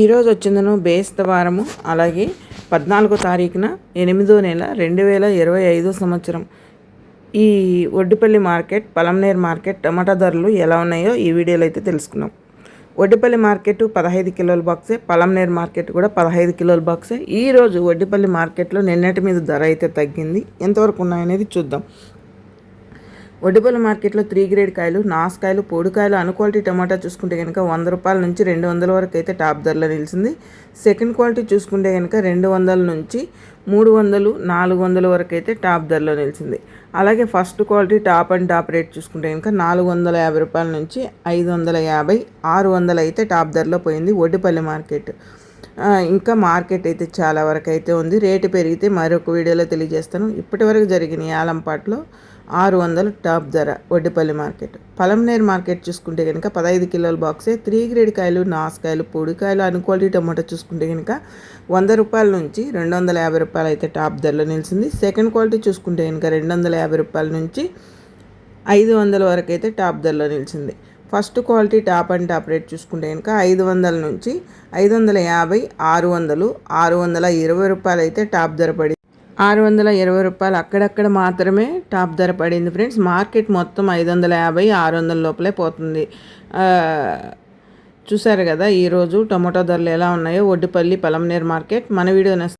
ఈరోజు వచ్చిందను బేస్తవారము అలాగే పద్నాలుగో తారీఖున ఎనిమిదో నెల రెండు వేల ఇరవై ఐదో సంవత్సరం. ఈ Voddipalli market Palamaner market tomato ధరలు ఎలా ఉన్నాయో ఈ వీడియోలో అయితే తెలుసుకున్నాం ఒడ్డిపల్లి మార్కెట్ పదహైదు కిలోల బాక్సే పలంనేర్ మార్కెట్ కూడా పదహైదు కిలోల బాక్సే. ఈరోజు ఒడ్డిపల్లి మార్కెట్లో నిన్నటి మీద ధర అయితే తగ్గింది. ఎంతవరకు ఉన్నాయనేది చూద్దాం. ఒడ్డుపల్లి మార్కెట్లో త్రీ గ్రేడ్ కాయలు నాసుకాయలు పొడికాయలు అను క్వాలిటీ టమాటా చూసుకుంటే కనుక వంద రూపాయల నుంచి రెండు వందల వరకు అయితే టాప్ ధరలో నిలిచింది. సెకండ్ క్వాలిటీ చూసుకుంటే కనుక రెండు వందల నుంచి మూడు వందలు నాలుగు వందల వరకు అయితే టాప్ ధరలో నిలిచింది. అలాగే first quality top and top rate చూసుకుంటే కనుక నాలుగు వందల యాభై రూపాయల నుంచి ఐదు వందల యాభై ఆరు వందలు అయితే టాప్ ధరలో పోయింది ఒడ్డుపల్లి మార్కెట్. ఇంకా మార్కెట్ అయితే చాలా వరకు అయితే ఉంది. రేటు పెరిగితే మరొక వీడియోలో తెలియజేస్తాను. ఇప్పటివరకు జరిగిన యాలంపాట్లో ఆరు వందలు టాప్ ధర వడ్డిపల్లి మార్కెట్. పలంనేరు మార్కెట్ చూసుకుంటే కనుక పదహైదు కిలోల బాక్సే త్రీ గ్రేడ్ కాయలు నాసుకాయలు పొడికాయలు అన్ని క్వాలిటీ టమాటో చూసుకుంటే కనుక వంద రూపాయల నుంచి రెండు వందల యాభై రూపాయలు అయితే టాప్ ధరలో నిలిచింది. సెకండ్ క్వాలిటీ చూసుకుంటే కనుక రెండు వందల యాభై రూపాయల నుంచి ఐదు వందల వరకు అయితే టాప్ ధరలో నిలిచింది. First quality top and top rate చూసుకుంటే కనుక ఐదు వందల నుంచి ఐదు వందల యాభై ఆరు వందలు ఆరు వందల ఇరవై రూపాయలు అయితే టాప్ ధర పడింది ఆరు వందల ఇరవై రూపాయలు అక్కడక్కడ మాత్రమే టాప్ ధర పడింది ఫ్రెండ్స్. మార్కెట్ మొత్తం ఐదు వందల యాభై ఆరు వందల లోపలే పోతుంది. చూసారు కదా ఈరోజు టొమాటో ధరలు ఎలా ఉన్నాయో? ఒడ్డుపల్లి పలంనేర్ మార్కెట్. మన వీడియో